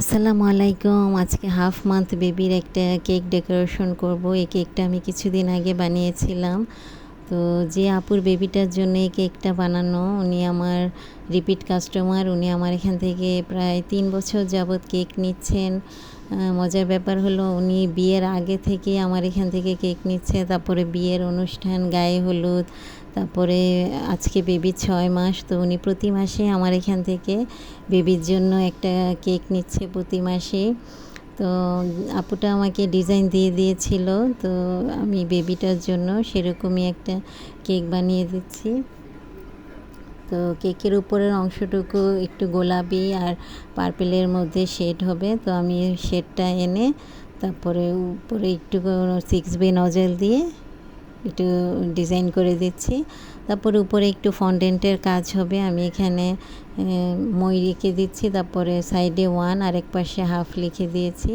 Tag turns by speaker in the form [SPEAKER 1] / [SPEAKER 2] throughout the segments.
[SPEAKER 1] আসসালামু আলাইকুম। আজকে হাফ মান্থ বেবির একটা কেক ডেকোরেশন করব। এই কেকটা আমি কিছুদিন আগে বানিয়েছিলাম। তো যে আপুর বেবিটার জন্য এই কেকটা বানানো, উনি আমার রিপিট কাস্টমার উনি আমার এখান থেকে প্রায় তিন বছর যাবৎ কেক নিচ্ছেন। মজার ব্যাপার হলো উনি বিয়ের আগে থেকে আমার এখান থেকে কেক নিচ্ছে, তারপরে বিয়ের অনুষ্ঠান, গায়ে হলুদ, তারপরে আজকে বেবি ছয় মাস, তো উনি প্রতি মাসে আমার এখান থেকে বেবির জন্য একটা কেক নিচ্ছে প্রতি মাসে তো আপুটা আমাকে ডিজাইন দিয়ে দিয়েছিল, তো আমি বেবিটার জন্য সেরকমই একটা কেক বানিয়ে দিচ্ছি। তো কেকের উপরের অংশটুকু একটু গোলাপি আর পার্পেলের মধ্যে শেড হবে, তো আমি শেডটা এনে তারপরে উপরে একটু সিক্স বে নজেল দিয়ে একটু ডিজাইন করে দিচ্ছি। তারপরে উপরে একটু ফন্ডেন্টের কাজ হবে। আমি এখানে মই রেখে দিচ্ছি। তারপরে সাইডে ওয়ান, আরেক পাশে হাফ লিখে দিয়েছি।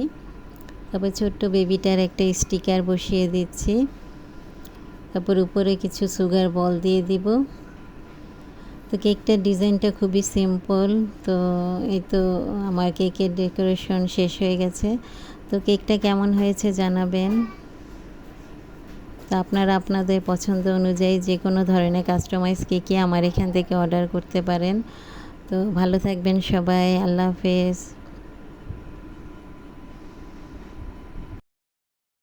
[SPEAKER 1] তারপর ছোট্ট বেবিটার একটা স্টিকার বসিয়ে দিচ্ছি। তারপর উপরে কিছু সুগার বল দিয়ে দিব। তো কেকটার ডিজাইনটা খুবই সিম্পল। তো এই তো আমার কেকের ডেকোরেশন শেষ হয়ে গেছে। তো কেকটা কেমন হয়েছে জানাবেন। তো আপনারা আপনাদের পছন্দ অনুযায়ী যে কোনো ধরনের কাস্টমাইজ কী কী আমার এখান থেকে অর্ডার করতে পারেন। তো ভালো থাকবেন সবাই, আল্লাহ হাফেজ।